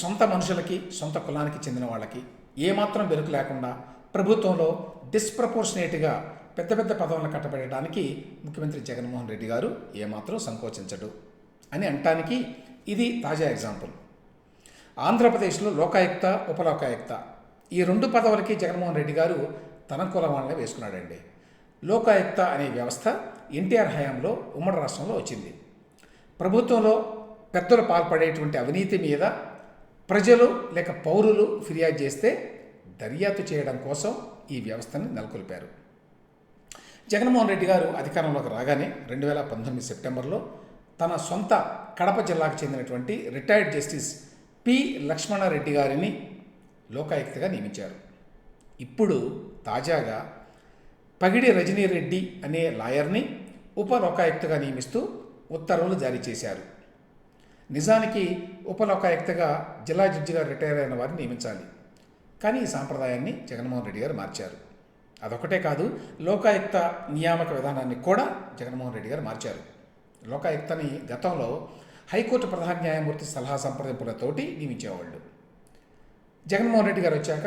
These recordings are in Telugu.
సొంత మనుషులకి సొంత కులానికి చెందిన వాళ్ళకి ఏమాత్రం బెరుకు లేకుండా ప్రభుత్వంలో డిస్ప్రపోర్షనేట్గా పెద్ద పెద్ద పదవులను కట్టబెట్టడానికి ముఖ్యమంత్రి జగన్మోహన్ రెడ్డి గారు ఏమాత్రం సంకోచించడు అని అనటానికి ఇది తాజా ఎగ్జాంపుల్ ఆంధ్రప్రదేశ్లో లోకాయుక్త ఉపలోకాయుక్త ఈ రెండు పదవులకి జగన్మోహన్ రెడ్డి గారు తన కులం వేసుకున్నాడండి. లోకాయుక్త అనే వ్యవస్థ ఎన్టీఆర్ హయాంలో ఉమ్మడి రాష్ట్రంలో వచ్చింది. ప్రభుత్వంలో పెద్దలు పాల్పడేటువంటి అవినీతి మీద ప్రజలు లేక పౌరులు ఫిర్యాదు చేస్తే దర్యాప్తు చేయడం కోసం ఈ వ్యవస్థని నెలకొల్పారు. జగన్మోహన్ రెడ్డి గారు అధికారంలోకి రాగానే రెండు వేల పంతొమ్మిది సెప్టెంబర్లో తన సొంత కడప జిల్లాకు చెందినటువంటి రిటైర్డ్ జస్టిస్ పి లక్ష్మణారెడ్డి గారిని లోకాయుక్తగా నియమించారు. ఇప్పుడు తాజాగా పగిడి రజనీరెడ్డి అనే లాయర్ని ఉప లోకాయుక్తగా నియమిస్తూ ఉత్తర్వులు జారీ చేశారు. నిజానికి ఉపలోకాయుక్తగా జిల్లా జడ్జిగా రిటైర్ అయిన వారిని నియమించాలి. కానీ ఈ సాంప్రదాయాన్ని జగన్మోహన్ రెడ్డి గారు మార్చారు. అదొకటే కాదు లోకాయుక్త నియామక విధానాన్ని కూడా జగన్మోహన్ రెడ్డి గారు మార్చారు. లోకాయుక్తని గతంలో హైకోర్టు ప్రధాన న్యాయమూర్తి సలహా సంప్రదింపులతోటి నియమించేవాళ్ళు. జగన్మోహన్ రెడ్డి గారు వచ్చాక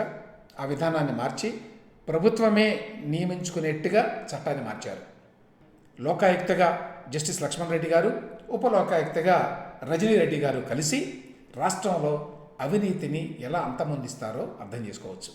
ఆ విధానాన్ని మార్చి ప్రభుత్వమే నియమించుకునేట్టుగా చట్టాన్ని మార్చారు. లోకాయుక్తగా జస్టిస్ లక్ష్మణ్ రెడ్డి గారు ఉపలోకాయుక్తగా రజనీ రెడ్డి గారు కలిసి రాష్ట్రంలో అవినీతిని ఎలా అంతమొందిస్తారో అర్థం చేసుకోవచ్చు.